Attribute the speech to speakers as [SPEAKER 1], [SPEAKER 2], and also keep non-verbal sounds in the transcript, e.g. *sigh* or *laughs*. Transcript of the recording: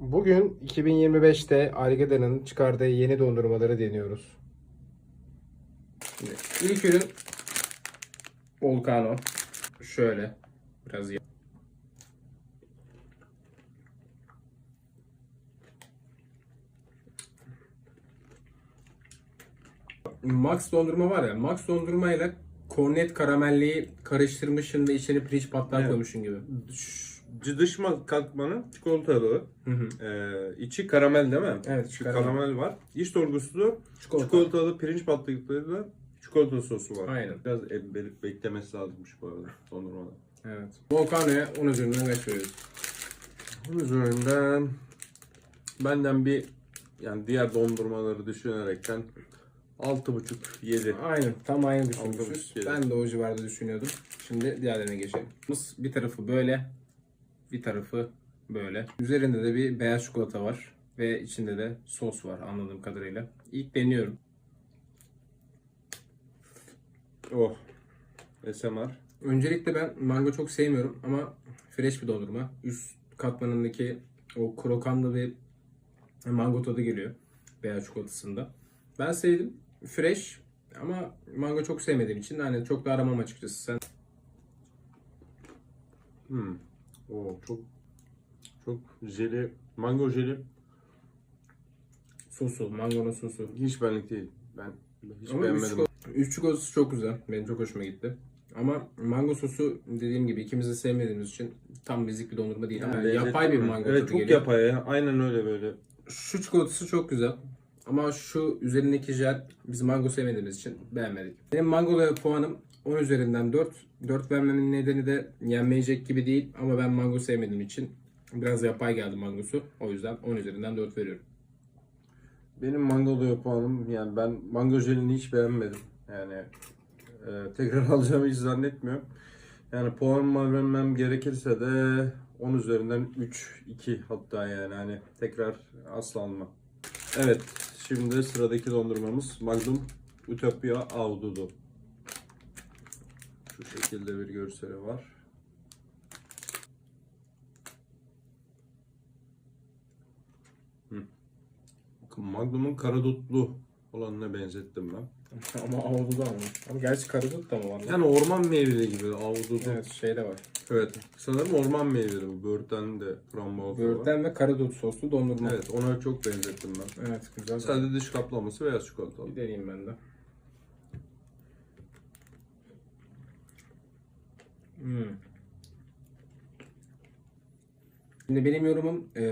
[SPEAKER 1] Bugün 2025'te Algida'nın çıkardığı yeni dondurmaları deniyoruz. İlk ürün Volcano. Şöyle biraz ya- Max dondurma var ya, Max dondurma ile kornet karamelliyi karıştırmışsın ve içine pirinç patlar
[SPEAKER 2] Evet.
[SPEAKER 1] koymuşsun gibi.
[SPEAKER 2] Ş- Dış ma- katmanı çikolatalı.
[SPEAKER 1] Hı hı.
[SPEAKER 2] Ee, içi karamel değil mi?
[SPEAKER 1] Evet,
[SPEAKER 2] Şu
[SPEAKER 1] karamel.
[SPEAKER 2] karamel. var. İç dolgusu
[SPEAKER 1] Çikolata.
[SPEAKER 2] çikolatalı pirinç patlıklarıyla çikolata sosu var.
[SPEAKER 1] Aynen.
[SPEAKER 2] Biraz el- be- beklemesi lazımmış bu arada dondurmada.
[SPEAKER 1] Evet. Volcano'ya 10 üzerinden kaç veriyoruz?
[SPEAKER 2] Bunun üzerinden benden bir yani diğer dondurmaları düşünerekten 6,5 7.
[SPEAKER 1] Aynen. Tam aynı düşünmüşüz. Ben de o civarda düşünüyordum. Şimdi diğerlerine geçelim. Bir tarafı böyle. Bir tarafı böyle. Üzerinde de bir beyaz çikolata var. Ve içinde de sos var anladığım kadarıyla. İlk deniyorum.
[SPEAKER 2] Oh. SMR.
[SPEAKER 1] Öncelikle ben mango çok sevmiyorum ama fresh bir dondurma. Üst katmanındaki o krokanlı bir mango tadı geliyor beyaz çikolatasında. Ben sevdim. Fresh ama mango çok sevmediğim için hani çok da aramam açıkçası. Sen
[SPEAKER 2] Hmm. Oo, çok çok jeli, mango jeli
[SPEAKER 1] sosu, mangonun sosu.
[SPEAKER 2] hiç benlik değil. Ben hiç
[SPEAKER 1] Ama
[SPEAKER 2] beğenmedim.
[SPEAKER 1] üç çikolatası çok güzel. Benim çok hoşuma gitti. Ama mango sosu dediğim gibi ikimiz de sevmediğimiz için tam bizlik bir dondurma değil. ama
[SPEAKER 2] Lezzetli
[SPEAKER 1] yapay bir
[SPEAKER 2] mi?
[SPEAKER 1] mango
[SPEAKER 2] Evet
[SPEAKER 1] tadı
[SPEAKER 2] çok
[SPEAKER 1] geliyor.
[SPEAKER 2] yapay ya. Aynen öyle böyle.
[SPEAKER 1] Şu çikolatası çok güzel. Ama şu üzerindeki jel biz mango sevmediğimiz için beğenmedik. Benim mangoya puanım 10 üzerinden 4. 4 vermemin nedeni de yenmeyecek gibi değil ama ben mango sevmediğim için biraz yapay geldi mangosu. O yüzden 10 üzerinden 4 veriyorum.
[SPEAKER 2] Benim mangoluya puanım yani ben mango jelini hiç beğenmedim. Yani e, tekrar *laughs* alacağımı hiç zannetmiyorum. Yani puan vermem gerekirse de 10 üzerinden 3, 2 hatta yani hani tekrar asla almam. Evet şimdi sıradaki dondurmamız Magnum Utopia Ahududu. Şu şekilde bir görseli var. Bakın Magnum'un karadutlu olanına benzettim ben. *laughs*
[SPEAKER 1] ama avudu da ama. Ama gerçi karadut da mı var?
[SPEAKER 2] Yani orman meyveli gibi ahududu.
[SPEAKER 1] Evet şey de var.
[SPEAKER 2] Evet. Sanırım orman meyveli bu. Böğürtlen de frambuaz var.
[SPEAKER 1] Böğürtlen ve karadut soslu dondurma.
[SPEAKER 2] Evet ona çok benzettim ben.
[SPEAKER 1] Evet güzel.
[SPEAKER 2] Sadece dış kaplaması beyaz çikolatalı.
[SPEAKER 1] Bir deneyeyim ben de. Hmm. Şimdi benim yorumum e,